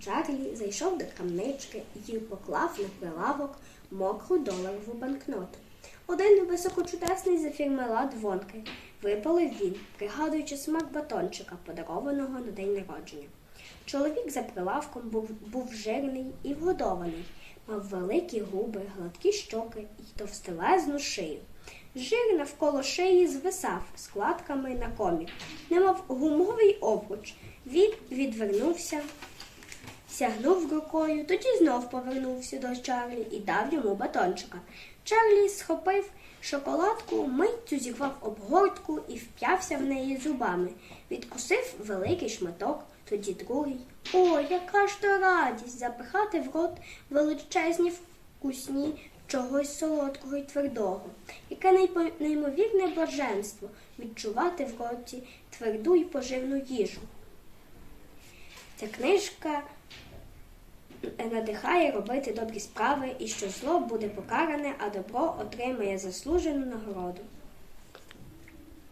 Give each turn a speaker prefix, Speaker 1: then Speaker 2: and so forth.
Speaker 1: Чарлі зайшов до крамнички і поклав на прилавок мокру доларову банкноту. Один високочудесний за фірми Лад Вонки випалив він, пригадуючи смак батончика, подарованого на день народження. Чоловік за прилавком був, був жирний і вгодований, мав великі губи, гладкі щоки і товстелезну шию. Жир навколо шиї звисав складками на комір, немов гумовий обруч. Він відвернувся, сягнув рукою, тоді знов повернувся до Чарлі і дав йому батончика. Чарлі схопив шоколадку, миттю зірвав обгортку і вп'явся в неї зубами. Відкусив великий шматок, тоді другий. О, яка ж то радість запихати в рот величезні вкусні чогось солодкого й твердого. Яке неймовірне блаженство відчувати в роті тверду й поживну їжу. Ця книжка надихає робити добрі справи і що зло буде покаране, а добро отримає заслужену нагороду.